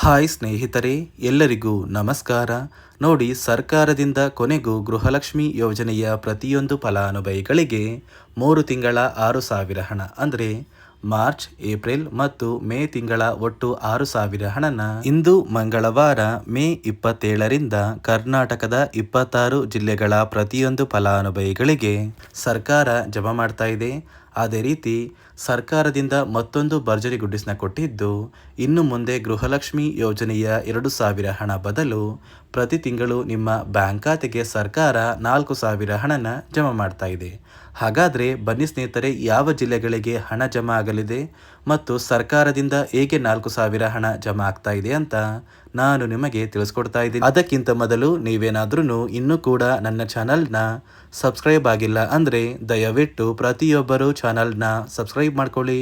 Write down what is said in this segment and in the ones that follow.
Hi ಸ್ನೇಹಿತರೆ, ಎಲ್ಲರಿಗೂ ನಮಸ್ಕಾರ. ನೋಡಿ, ಸರ್ಕಾರದಿಂದ ಕೊನೆಗೂ ಗೃಹಲಕ್ಷ್ಮಿ ಯೋಜನೆಯ ಪ್ರತಿಯೊಂದು ಫಲಾನುಭವಿಗಳಿಗೆ ಮೂರು ತಿಂಗಳ ಆರು ಸಾವಿರ ಹಣ. ಅಂದರೆ ಮಾರ್ಚ್, ಏಪ್ರಿಲ್ ಮತ್ತು ಮೇ ತಿಂಗಳ ಒಟ್ಟು ಆರು ಸಾವಿರ ಹಣನ ಇಂದು ಮಂಗಳವಾರ ಮೇ ಇಪ್ಪತ್ತೇಳರಿಂದ ಕರ್ನಾಟಕದ ಇಪ್ಪತ್ತಾರು ಜಿಲ್ಲೆಗಳ ಪ್ರತಿಯೊಂದು ಫಲಾನುಭವಿಗಳಿಗೆ ಸರ್ಕಾರ ಜಮಾ ಮಾಡ್ತಾ ಇದೆ. ಅದೇ ರೀತಿ ಸರ್ಕಾರದಿಂದ ಮತ್ತೊಂದು ಭರ್ಜರಿ ಗುಡ್ಡಿಸ್ನ ಕೊಟ್ಟಿದ್ದು, ಇನ್ನು ಮುಂದೆ ಗೃಹಲಕ್ಷ್ಮಿ ಯೋಜನೆಯ ಎರಡು ಸಾವಿರ ಹಣ ಬದಲು ಪ್ರತಿ ತಿಂಗಳು ನಿಮ್ಮ ಬ್ಯಾಂಕ್ ಖಾತೆಗೆ ಸರ್ಕಾರ ನಾಲ್ಕು ಸಾವಿರ ಹಣನ ಜಮಾ ಮಾಡ್ತಾ ಇದೆ. ಹಾಗಾದರೆ ಬನ್ನಿ ಸ್ನೇಹಿತರೆ, ಯಾವ ಜಿಲ್ಲೆಗಳಿಗೆ ಹಣ ಜಮಾ ಆಗಲಿದೆ ಮತ್ತು ಸರ್ಕಾರದಿಂದ ಏಕೆ ನಾಲ್ಕು ಸಾವಿರ ಹಣ ಜಮಾ ಆಗ್ತಾ ಇದೆ ಅಂತ ನಾನು ನಿಮಗೆ ತಿಳಿಸ್ಕೊಡ್ತಾ ಇದ್ದೀನಿ. ಅದಕ್ಕಿಂತ ಮೊದಲು ನೀವೇನಾದ್ರೂ ಇನ್ನೂ ಕೂಡ ನನ್ನ ಚಾನಲ್ನ ಸಬ್ಸ್ಕ್ರೈಬ್ ಆಗಿಲ್ಲ ಅಂದರೆ ದಯವಿಟ್ಟು ಪ್ರತಿಯೊಬ್ಬರು ಚಾನಲ್ನ ಸಬ್ಸ್ಕ್ರೈಬ್ ಮಾಡ್ಕೊಳ್ಳಿ.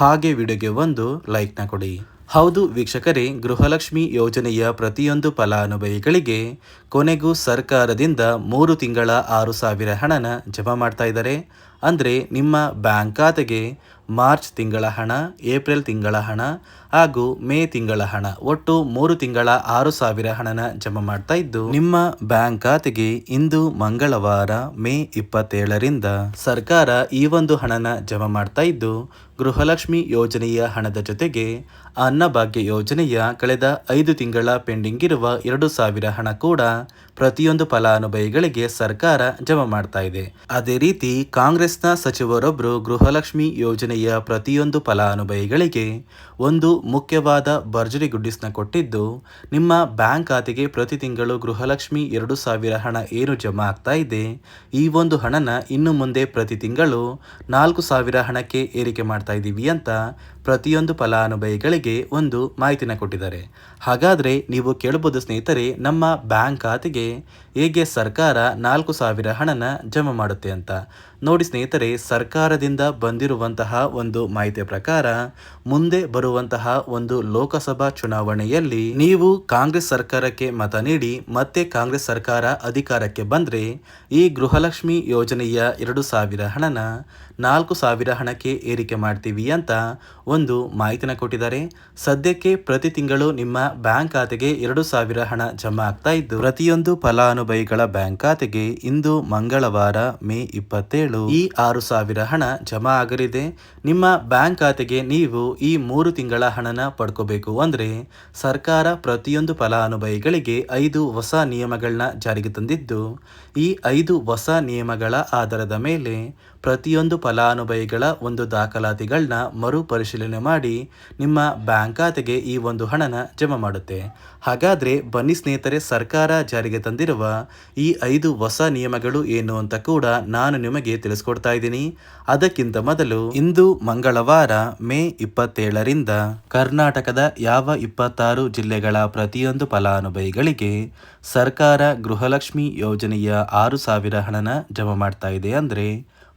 ಹಾಗೆ ವಿಡಿಯೋಗೆ ಒಂದು ಲೈಕ್ನ ಕೊಡಿ. ಹೌದು ವೀಕ್ಷಕರೇ, ಗೃಹಲಕ್ಷ್ಮಿ ಯೋಜನೆಯ ಪ್ರತಿಯೊಂದು ಫಲಾನುಭವಿಗಳಿಗೆ ಕೊನೆಗೂ ಸರ್ಕಾರದಿಂದ ಮೂರು ತಿಂಗಳ ಆರು ಸಾವಿರ ಹಣನ ಜಮಾ ಮಾಡ್ತಾ ಇದ್ದಾರೆ. ಅಂದರೆ ನಿಮ್ಮ ಬ್ಯಾಂಕ್ ಖಾತೆಗೆ ಮಾರ್ಚ್ ತಿಂಗಳ ಹಣ, ಏಪ್ರಿಲ್ ತಿಂಗಳ ಹಣ ಹಾಗೂ ಮೇ ತಿಂಗಳ ಹಣ, ಒಟ್ಟು ಮೂರು ತಿಂಗಳ ಆರು ಸಾವಿರ ಹಣನ ಜಮಾ ಮಾಡ್ತಾ ಇದ್ದು, ನಿಮ್ಮ ಬ್ಯಾಂಕ್ ಖಾತೆಗೆ ಇಂದು ಮಂಗಳವಾರ ಮೇ ಇಪ್ಪತ್ತೇಳರಿಂದ ಸರ್ಕಾರ ಈ ಒಂದು ಹಣನ ಜಮಾ ಮಾಡ್ತಾ ಇದ್ದು, ಗೃಹಲಕ್ಷ್ಮಿ ಯೋಜನೆಯ ಹಣದ ಜೊತೆಗೆ ಅನ್ನಭಾಗ್ಯ ಯೋಜನೆಯ ಕಳೆದ ಐದು ತಿಂಗಳ ಪೆಂಡಿಂಗ್ ಇರುವ ಎರಡು ಸಾವಿರ ಹಣ ಕೂಡ ಪ್ರತಿಯೊಂದು ಫಲಾನುಭವಿಗಳಿಗೆ ಸರ್ಕಾರ ಜಮಾ ಮಾಡ್ತಾ ಇದೆ. ಅದೇ ರೀತಿ ಕಾಂಗ್ರೆಸ್ನ ಸಚಿವರೊಬ್ಬರು ಗೃಹಲಕ್ಷ್ಮಿ ಯೋಜನೆಯ ಪ್ರತಿಯೊಂದು ಫಲಾನುಭವಿಗಳಿಗೆ ಒಂದು ಮುಖ್ಯವಾದ ಭರ್ಜರಿ ಗುಡ್ಡಿಸ್ನ ಕೊಟ್ಟಿದ್ದು, ನಿಮ್ಮ ಬ್ಯಾಂಕ್ ಖಾತೆಗೆ ಪ್ರತಿ ತಿಂಗಳು ಗೃಹಲಕ್ಷ್ಮಿ ಎರಡು ಸಾವಿರ ಹಣ ಏನು ಜಮಾ ಆಗ್ತಾ ಇದೆ? ಈ ಒಂದು ಹಣನ ಇನ್ನು ಮುಂದೆ ಪ್ರತಿ ತಿಂಗಳು ನಾಲ್ಕು ಸಾವಿರ ಹಣಕ್ಕೆ ಏರಿಕೆ ಮಾಡ್ತಾ ಇದ್ದೀವಿ ಅಂತ ಪ್ರತಿಯೊಂದು ಫಲಾನುಭವಿಗಳಿಗೆ ಒಂದು ಮಾಹಿತಿನ ಕೊಟ್ಟಿದ್ದಾರೆ. ಹಾಗಾದರೆ ನೀವು ಕೇಳಬಹುದು ಸ್ನೇಹಿತರೆ, ನಮ್ಮ ಬ್ಯಾಂಕ್ ಖಾತೆಗೆ ಹೇಗೆ ಸರ್ಕಾರ ನಾಲ್ಕು ಸಾವಿರ ಹಣನ ಜಮಾ ಮಾಡುತ್ತೆ ಅಂತ. ನೋಡಿ ಸ್ನೇಹಿತರೆ, ಸರ್ಕಾರದಿಂದ ಬಂದಿರುವಂತಹ ಒಂದು ಮಾಹಿತಿಯ ಪ್ರಕಾರ ಮುಂದೆ ಬರುವಂತಹ ಒಂದು ಲೋಕಸಭಾ ಚುನಾವಣೆಯಲ್ಲಿ ನೀವು ಕಾಂಗ್ರೆಸ್ ಸರ್ಕಾರಕ್ಕೆ ಮತ ನೀಡಿ, ಮತ್ತೆ ಕಾಂಗ್ರೆಸ್ ಸರ್ಕಾರ ಅಧಿಕಾರಕ್ಕೆ ಬಂದರೆ ಈ ಗೃಹಲಕ್ಷ್ಮಿ ಯೋಜನೆಯ ಎರಡು ಸಾವಿರ ಹಣನ ನಾಲ್ಕು ಸಾವಿರ ಹಣಕ್ಕೆ ಏರಿಕೆ ಮಾಡ್ತೀವಿ ಅಂತ ಒಂದು ಮಾಹಿತಿನ ಕೊಟ್ಟಿದ್ದಾರೆ. ಸದ್ಯಕ್ಕೆ ಪ್ರತಿ ತಿಂಗಳು ನಿಮ್ಮ ಬ್ಯಾಂಕ್ ಖಾತೆಗೆ ಎರಡು ಸಾವಿರ ಹಣ ಜಮಾ ಆಗ್ತಾ ಇದ್ದು, ಪ್ರತಿಯೊಂದು ಫಲಾನುಭವಿಗಳ ಬ್ಯಾಂಕ್ ಖಾತೆಗೆ ಇಂದು ಮಂಗಳವಾರ ಮೇ ಇಪ್ಪತ್ತೇಳು ಈ ಆರು ಸಾವಿರ ಹಣ ಜಮಾ ಆಗಲಿದೆ. ನಿಮ್ಮ ಬ್ಯಾಂಕ್ ಖಾತೆಗೆ ನೀವು ಈ ಮೂರು ತಿಂಗಳ ಹಣನ ಪಡ್ಕೋಬೇಕು ಅಂದ್ರೆ, ಸರ್ಕಾರ ಪ್ರತಿಯೊಂದು ಫಲಾನುಭವಿಗಳಿಗೆ ಐದು ಹೊಸ ನಿಯಮಗಳನ್ನ ಜಾರಿಗೆ ತಂದಿದ್ದು, ಈ ಐದು ಹೊಸ ನಿಯಮಗಳ ಆಧಾರದ ಮೇಲೆ ಪ್ರತಿಯೊಂದು ಫಲಾನುಭವಿಗಳ ಒಂದು ದಾಖಲಾತಿಗಳನ್ನ ಮರುಪರಿಶೀಲನೆ ಮಾಡಿ ನಿಮ್ಮ ಬ್ಯಾಂಕ್ ಖಾತೆಗೆ ಈ ಒಂದು ಹಣನ ಜಮಾ ಮಾಡುತ್ತೆ. ಹಾಗಾದರೆ ಬನ್ನಿ ಸ್ನೇಹಿತರೆ, ಸರ್ಕಾರ ಜಾರಿಗೆ ತಂದಿರುವ ಈ ಐದು ಹೊಸ ನಿಯಮಗಳು ಏನು ಅಂತ ಕೂಡ ನಾನು ನಿಮಗೆ ತಿಳಿಸ್ಕೊಡ್ತಾ ಇದ್ದೀನಿ. ಅದಕ್ಕಿಂತ ಮೊದಲು ಇಂದು ಮಂಗಳವಾರ ಮೇ ಇಪ್ಪತ್ತೇಳರಿಂದ ಕರ್ನಾಟಕದ ಯಾವ ಇಪ್ಪತ್ತಾರು ಜಿಲ್ಲೆಗಳ ಪ್ರತಿಯೊಂದು ಫಲಾನುಭವಿಗಳಿಗೆ ಸರ್ಕಾರ ಗೃಹಲಕ್ಷ್ಮಿ ಯೋಜನೆಯ ಆರು ಸಾವಿರ ಹಣನ ಜಮಾ ಮಾಡ್ತಾ ಇದೆ ಅಂದರೆ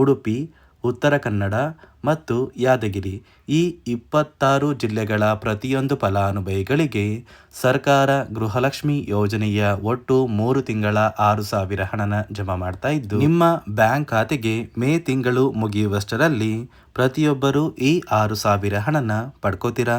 ಉಡುಪಿ, ಉತ್ತರ ಕನ್ನಡ ಮತ್ತು ಯಾದಗಿರಿ ಈ ಇಪ್ಪತ್ತಾರು ಜಿಲ್ಲೆಗಳ ಪ್ರತಿಯೊಂದು ಫಲಾನುಭವಿಗಳಿಗೆ ಸರ್ಕಾರ ಗೃಹಲಕ್ಷ್ಮಿ ಯೋಜನೆಯ ಒಟ್ಟು ಮೂರು ತಿಂಗಳ ಆರು ಸಾವಿರ ಹಣನ ಜಮಾ ಮಾಡ್ತಾ ಇದ್ದು, ನಿಮ್ಮ ಬ್ಯಾಂಕ್ ಖಾತೆಗೆ ಮೇ ತಿಂಗಳು ಮುಗಿಯುವಷ್ಟರಲ್ಲಿ ಪ್ರತಿಯೊಬ್ಬರೂ ಈ ಆರು ಸಾವಿರ ಹಣನ ಪಡ್ಕೋತೀರಾ?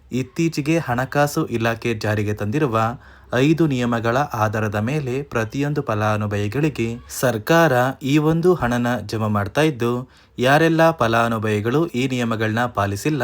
ಇತ್ತೀಚೆಗೆ ಹಣಕಾಸು ಇಲಾಖೆ ಜಾರಿಗೆ ತಂದಿರುವ ಐದು ನಿಯಮಗಳ ಆಧಾರದ ಮೇಲೆ ಪ್ರತಿಯೊಂದು ಫಲಾನುಭವಿಗಳಿಗೆ ಸರ್ಕಾರ ಈ ಒಂದು ಹಣನ ಜಮಾ ಮಾಡ್ತಾ ಇದ್ದು, ಯಾರೆಲ್ಲ ಫಲಾನುಭವಿಗಳು ಈ ನಿಯಮಗಳನ್ನ ಪಾಲಿಸಿಲ್ಲ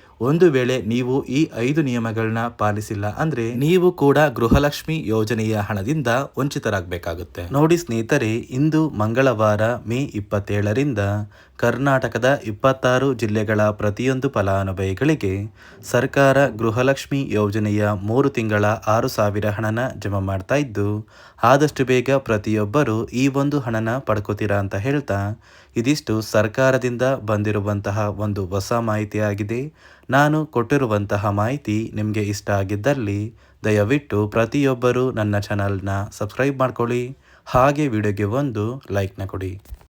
ಒಂದು ವೇಳೆ ನೀವು ಈ ಐದು ನಿಯಮಗಳನ್ನ ಪಾಲಿಸಿಲ್ಲ ಅಂದ್ರೆ ನೀವು ಕೂಡ ಗೃಹಲಕ್ಷ್ಮಿ ಯೋಜನೆಯ ಹಣದಿಂದ ವಂಚಿತರಾಗಬೇಕಾಗುತ್ತೆ. ನೋಡಿ ಸ್ನೇಹಿತರೆ, ಇಂದು ಮಂಗಳವಾರ ಮೇ ಇಪ್ಪತ್ತೇಳರಿಂದ ಕರ್ನಾಟಕದ ಇಪ್ಪತ್ತಾರು ಜಿಲ್ಲೆಗಳ ಪ್ರತಿಯೊಂದು ಫಲಾನುಭವಿಗಳಿಗೆ ಸರ್ಕಾರ ಗೃಹಲಕ್ಷ್ಮಿ ಯೋಜನೆಯ ಮೂರು ತಿಂಗಳ ಆರು ಸಾವಿರ ಹಣನ ಜಮಾ ಮಾಡ್ತಾ ಇದ್ದು, ಆದಷ್ಟು ಬೇಗ ಪ್ರತಿಯೊಬ್ಬರು ಈ ಒಂದು ಹಣನ ಪಡ್ಕೋತೀರಾ ಅಂತ ಹೇಳ್ತಾ, ಇದಿಷ್ಟು ಸರ್ಕಾರದಿಂದ ಬಂದಿರುವಂತಹ ಒಂದು ಹೊಸ ಮಾಹಿತಿಯಾಗಿದೆ. ನಾನು ಕೊಟ್ಟಿರುವಂತಹ ಮಾಹಿತಿ ನಿಮಗೆ ಇಷ್ಟ ಆಗಿದ್ದಲ್ಲಿ, ದಯವಿಟ್ಟು ಪ್ರತಿಯೊಬ್ಬರು ನನ್ನ ಚಾನಲ್ನ ಸಬ್ಸ್ಕ್ರೈಬ್ ಮಾಡ್ಕೊಳ್ಳಿ. ಹಾಗೆ ವಿಡಿಯೋಗೆ ಒಂದು ಲೈಕ್ನ ಕೊಡಿ.